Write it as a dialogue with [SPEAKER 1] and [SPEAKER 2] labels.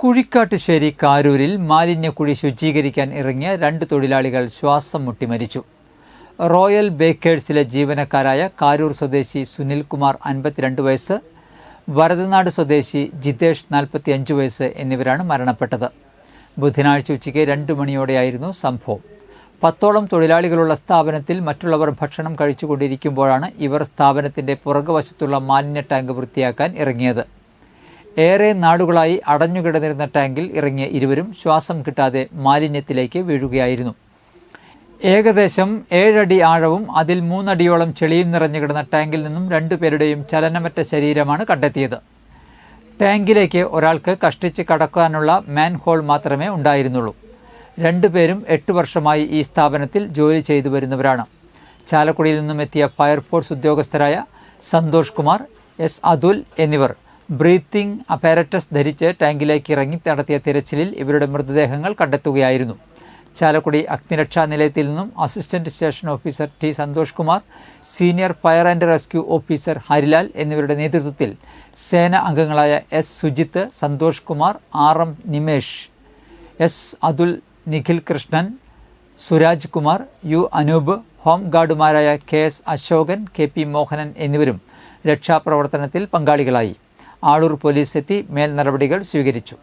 [SPEAKER 1] കുഴിക്കാട്ടുശ്ശേരി കാരൂരിൽ മാലിന്യക്കുഴി ശുചീകരിക്കാൻ ഇറങ്ങിയ രണ്ട് തൊഴിലാളികൾ ശ്വാസം മുട്ടി മരിച്ചു. റോയൽ ബേക്കേഴ്സിലെ ജീവനക്കാരായ കാരൂർ സ്വദേശി സുനിൽകുമാർ അൻപത്തിരണ്ട് വയസ്സ് വരതനാട് സ്വദേശി ജിതേഷ് നാൽപ്പത്തി അഞ്ച് വയസ്സ് എന്നിവരാണ് മരണപ്പെട്ടത്. ബുധനാഴ്ച ഉച്ചയ്ക്ക് രണ്ട് മണിയോടെയായിരുന്നു സംഭവം. പത്തോളം തൊഴിലാളികളുള്ള സ്ഥാപനത്തിൽ മറ്റുള്ളവർ ഭക്ഷണം കഴിച്ചുകൊണ്ടിരിക്കുമ്പോഴാണ് ഇവർ സ്ഥാപനത്തിന്റെ പുറകുവശത്തുള്ള മാലിന്യ ടാങ്ക് വൃത്തിയാക്കാൻ ഇറങ്ങിയത്. ഏറെ നാടുകളായി അടഞ്ഞുകിടന്നിരുന്ന ടാങ്കിൽ ഇറങ്ങിയ ഇരുവരും ശ്വാസം കിട്ടാതെ മാലിന്യത്തിലേക്ക് വീഴുകയായിരുന്നു. ഏകദേശം ഏഴടി ആഴവും അതിൽ മൂന്നടിയോളം ചെളിയും നിറഞ്ഞു കിടന്ന ടാങ്കിൽ നിന്നും രണ്ടുപേരുടെയും ചലനമറ്റ ശരീരമാണ് കണ്ടെത്തിയത്. ടാങ്കിലേക്ക് ഒരാൾക്ക് കഷ്ടിച്ച് കടക്കാനുള്ള മാൻഹോൾ മാത്രമേ ഉണ്ടായിരുന്നുള്ളൂ. രണ്ടുപേരും എട്ട് വർഷമായി ഈ സ്ഥാപനത്തിൽ ജോലി ചെയ്തു വരുന്നവരാണ്. ചാലക്കുടിയിൽ നിന്നും എത്തിയ ഫയർഫോഴ്സ് ഉദ്യോഗസ്ഥരായ സന്തോഷ് കുമാർ എസ് അതുൽ എന്നിവർ. ബ്രീത്തിംഗ് അപ്പാരറ്റസ് ധരിച്ച് ടാങ്കിലേക്ക് ഇറങ്ങി നടത്തിയ തിരച്ചിലിൽ ഇവരുടെ മൃതദേഹങ്ങൾ കണ്ടെത്തുകയായിരുന്നു. ചാലക്കുടി അഗ്നിരക്ഷാ നിലയത്തിൽ നിന്നും assistant station officer T Santhosh Kumar senior fire and rescue officer Harilal എന്നിവരുടെ നേതൃത്വത്തിൽ സേന അംഗങ്ങളായ S Sujith Santhosh Kumar R M Nimesh S Athul Nikhil Krishnan Suraj Kumar U Anoop home ഗാർഡുമാരായ K S Ashokan K P Mohanan എന്നിവരും രക്ഷാപ്രവർത്തനത്തിൽ പങ്കാളികളായി. Aloor police എത്തി മേൽ നടപടികൾ സ്വീകരിച്ചു